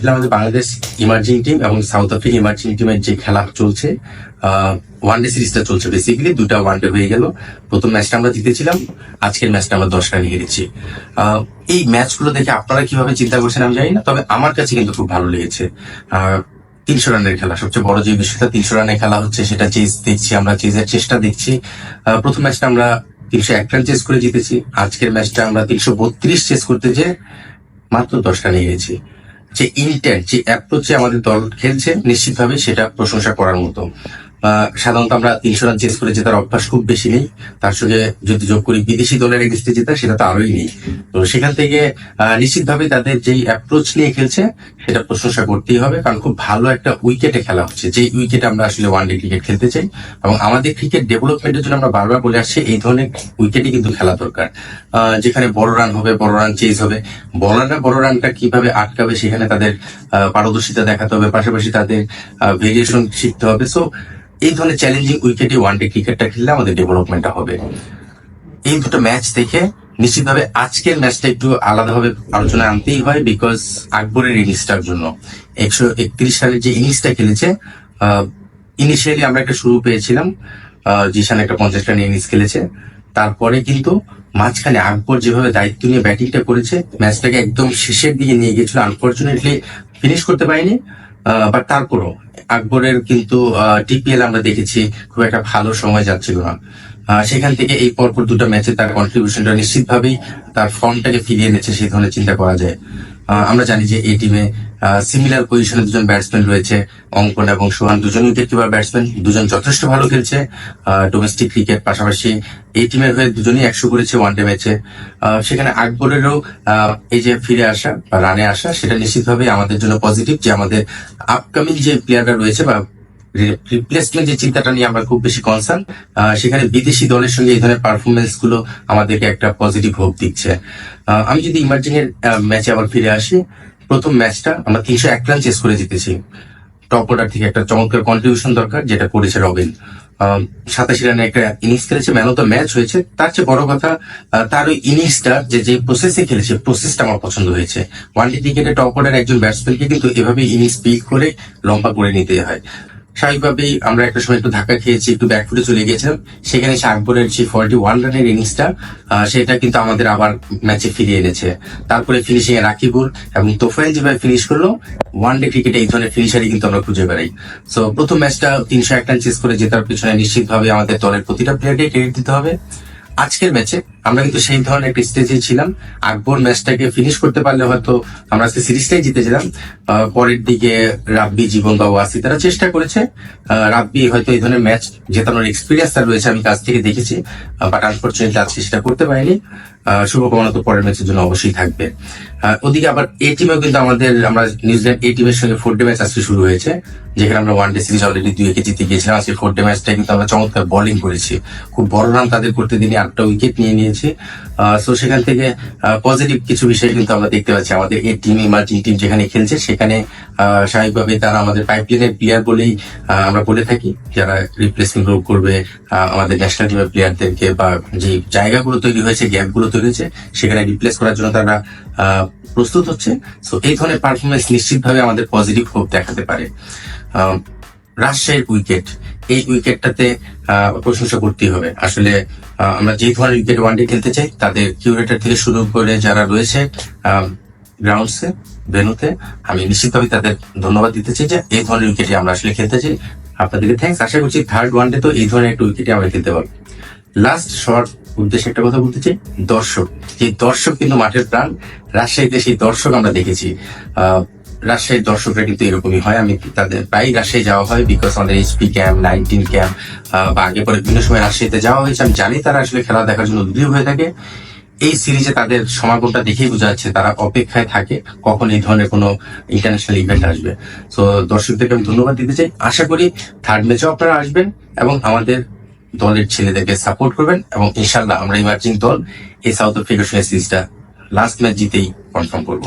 আসলে আমাদের Bangladesh emerging team এবং সাউথ আফ্রিকা ইমার্জিং টিমের যে খেলা চলছে ওয়ান ডে সিরিজটা চলছে বেসিক্যালি দুটা ওয়ান ডে হয়ে গেল। প্রথম ম্যাচটা আমরা জিতেছিলাম, আজকের ম্যাচটা আমরা দশ রান হেরেছি এই ম্যাচগুলো দেখে আপনারা কীভাবে চিন্তা করছেন আমি জানি না, তবে আমার কাছে কিন্তু খুব ভালো লেগেছে। তিনশো রানের খেলা, সবচেয়ে বড় যে বিষয়টা তিনশো রানের খেলা হচ্ছে, সেটা চেস দেখছি আমরা চেজের চেষ্টা দেখছি। প্রথম ম্যাচটা আমরা তিনশো এক রান চেস করে জিতেছি, আজকের ম্যাচটা আমরা তিনশো বত্রিশ চেস করতে যে মাত্র দশ রানে গেছি যে ইন্টেন্ট যে অ্যাপ্রোচে আমাদের দল খেলছে নিশ্চিতভাবে সেটা প্রশংসা করার মতো। সাধারণত আমরা তিনশো রান চেস করে জেতার অভ্যাস খুব বেশি নেই। তার সঙ্গে যদি যোগ করি বিদেশি দলের এগেস্টে জেতা, সেটা তো আরোই নেই। তো সেখান থেকে নিশ্চিতভাবে তাদের যেই অ্যাপ্রোচ নিয়ে খেলছে, সেটা প্রশংসা করতেই হবে। কারণ খুব ভালো একটা উইকেটে খেলা হচ্ছে। যে উইকেটে আমরা আসলে ওয়ান ডে ক্রিকেট খেলতে চাই। এবং আমাদের ক্রিকেট ডেভেলপমেন্টের জন্য আমরা বারবার বলে আসছি, এই ধরনের উইকেটে কিন্তু খেলা দরকার। যেখানে বড় রান হবে, বড় রান চেজ হবে। বলাররা বড় রানটা কীভাবে আটকাবে, সেখানে তাদের পারদর্শিতা দেখাতে হবে। পাশাপাশি তাদের ভেরিয়েশন শিখতে হবে। সো এই ধরনের চ্যালেঞ্জিং উইকেটে ওয়ান ডে ক্রিকেটটা খেললে আমাদের ডেভেলপমেন্টটা হবে। এই দুটো ম্যাচ দেখে নিশ্চিতভাবে আজকের ম্যাচটা একটু আলাদাভাবে আলোচনা আনতেই হয় বিকজ আকবরের ইনিংসটার জন্য। একশো একত্রিশ রানের যে ইনিংসটা খেলেছে ইনিশিয়ালি আমরা একটা শুরু পেয়েছিলাম জিশান একটা পঞ্চাশ রানের ইনিংস খেলেছে। তারপরে কিন্তু মাঝখানে আকবর যেভাবে দায়িত্ব নিয়ে ব্যাটিংটা করেছে ম্যাচটাকে একদম শেষের দিকে নিয়ে গেছিল আনফর্চুনেটলি ফিনিশ করতে পারেনি বাট তারপরও আকবরের কিন্তু টিপিএল আমরা দেখেছি, খুব একটা ভালো সময় যাচ্ছিল না। সেখান থেকে এই পরপর দুটো ম্যাচে তার কন্ট্রিবিউশনটা নিশ্চিতভাবেই তার ফর্মটাকে ফিরিয়ে এনেছে, সেই ধরনের চিন্তা করা যায়। আমরা জানি যে এই টিমে সিমিলার পজিশনে দুজন ব্যাটসম্যান রয়েছে, অঙ্কন এবং সোহান। দুজন উইকেট কিপার ব্যাটসম্যান দুজন যথেষ্ট ভালো খেলছে ডোমেস্টিক ক্রিকেট পাশাপাশি এই টিমের হয়ে দুজনই একশো করেছে ওয়ানডে ম্যাচে সেখানে আকবরেরও এই যে ফিরে আসা বা রানে আসা, সেটা নিশ্চিতভাবে আমাদের জন্য পজিটিভ যে আমাদের আপকামিং যে প্লেয়াররা রয়েছে বা রিপ্লেসমেন্ট যে চিন্তাটা নিয়ে আমরা খুব বেশি কনসার্ন সেখানে বিদেশি দলের সঙ্গে এই ধরনের পারফরমেন্সগুলো আমাদেরকে একটা পজিটিভ হোপ দিচ্ছে। আমি যদি ইমার্জিং এর ম্যাচে আবার ফিরে আসি, প্রথম ম্যাচটা আমরা তিনশো এক রান চেস করে জিতেছি। টপ অর্ডার থেকে একটা চমৎকার কন্ট্রিবিউশন দরকার, যেটা করেছে রবিন। সাতাশি রানে একটা ইনিংস খেলেছে ম্যান অফ দ্য ম্যাচ হয়েছে। তার চেয়ে বড় কথা তার ওই ইনিংসটা যে যে প্রসেসে খেলেছে প্রসেসটা আমার পছন্দ হয়েছে। ওয়ান ডে ক্রিকেটে টপ অর্ডার একজন ব্যাটসম্যানকে কিন্তু এভাবে ইনিংস পিক করে লম্বা করে নিতে হয়। স্বাভাবিকভাবেই আমরা একটা সময় একটু ধাক্কা খেয়েছি, একটু ব্যাকফুটে চলে গিয়েছিলাম। সেখানে সে আকবরের যে ফর্টি ওয়ান রানের ইনিংসটা সেটা কিন্তু আমাদের আবার ম্যাচে ফিরিয়ে এনেছে। তারপরে ফিনিশিং এ রাকিবুল এবং তোফাইল যেভাবে ফিনিশ করল ওয়ান ডে ক্রিকেটে এই ধরনের ফিনিশারই কিন্তু আমরা খুঁজে বেড়াই। সো প্রথম ম্যাচটা তিনশো এক রান চেস করে জেতার পিছনে নিশ্চিতভাবে আমাদের দলের প্রতিটা প্লেয়ারকে ক্রেডিট দিতে হবে। আজকের ম্যাচে আমরা কিন্তু সেই ধরনের একটা স্টেজে ছিলাম। আকবর ম্যাচটাকে ফিনিশ করতে পারলে হয়তো আমরা সিরিজটাই জিতেছিলাম। পরের দিকে রাব্বি, জীবন বা ওয়াসি, তারা চেষ্টা করেছে। রাব্বি হয়তো এই ধরনের ম্যাচ জেতানোর এক্সপিরিয়েন্স তার রয়েছে, আমি কাছ থেকে দেখেছি বাট আনফর্চুনেটলি আজকে সেটা করতে পারিনি। শুভকামনা তো পরের ম্যাচের জন্য অবশ্যই থাকবে। ওদিকে আবার এই টিমেও কিন্তু আমাদের, আমরা নিউজিল্যান্ড এই টিমের সঙ্গে ফোর ডে ম্যাচ আজকে শুরু হয়েছে, যেখানে আমরা ওয়ান ডে সিরিজ অলরেডি দুই উইকেট জিতে গিয়েছিলাম। আজকে ফোর ডে ম্যাচটা কিন্তু আমরা চমৎকার বোলিং করেছি। খুব বড় রান তাদের করতে দিনে আটটা উইকেট নিয়ে নিয়ে নিয়েছি। সো সেখান থেকে পজিটিভ কিছু বিষয় কিন্তু আমরা দেখতে পাচ্ছি। আমাদের এই টিম ইমার্জিং টিম যেখানে খেলছে, সেখানে স্বাভাবিকভাবে তারা আমাদের পাইপলাইনের প্লেয়ার বলেই আমরা বলে থাকি। যারা রিপ্লেসমেন্ট রোগ করবে আমাদের ন্যাশনাল টিমের প্লেয়ারদেরকে বা যে জায়গাগুলো তৈরি হয়েছে গ্যাপগুলো তৈরি হয়েছে, সেখানে রিপ্লেস করার জন্য তারা প্রস্তুত হচ্ছে। সো এই ধরনের পারফরমেন্স নিশ্চিতভাবে আমাদের পজিটিভ হোপ দেখাতে পারে। রাজশাহীর উইকেট এই উইকেটটাতে প্রশংসা করতেই হবে। আসলে আমরা যে ধরনের উইকেট ওয়ানডে খেলতে চাই তাদের কিউরেটার থেকে শুরু করে যারা রয়েছে গ্রাউন্ডসে ভেনুতে আমি নিশ্চিতভাবে তাদের ধন্যবাদ দিতে চাই যে এই ধরনের উইকেটে আমরা আসলে খেলতে চাই। আপনাদেরকে থ্যাংকস আশা করছি থার্ড ওয়ানডে তো এই ধরনের একটা উইকেটে আমরা খেলতে পারব। লাস্ট শর্ট উদ্দেশ্যে একটা কথা বলতে চাই দর্শক। যে দর্শক কিন্তু মাঠের প্রাণ রাজশাহীতে সেই দর্শক আমরা দেখেছি। আহ, রাজশাহীর দর্শকরা কিন্তু এরকমই হয়। আমি তাদের প্রায় রাজশাহী যাওয়া হয় বিকজ আমাদের এইচপি ক্যাম্প নাইনটিন ক্যাম্প বা আগে পরে বিভিন্ন সময় রাজশাহীতে যাওয়া হয়েছে। আমি জানি তারা আসলে খেলা দেখার জন্য উদ্গ্রীব হয়ে থাকে। এই সিরিজে তাদের সমাগমটা দেখেই বোঝা যাচ্ছে তারা অপেক্ষায় থাকে কখন এই ধরনের কোনো ইন্টারন্যাশনাল ইভেন্ট আসবে। তো দর্শকদেরকে আমি ধন্যবাদ দিতে চাই। আশা করি থার্ড ম্যাচেও আপনারা আসবেন এবং আমাদের দলের ছেলেদেরকে সাপোর্ট করবেন এবং ইনশাল্লাহ আমরা ইমার্জিং দল এই সাউথ আফ্রিকার সঙ্গে সিরিজটা লাস্ট ম্যাচ জিতেই কনফার্ম করব।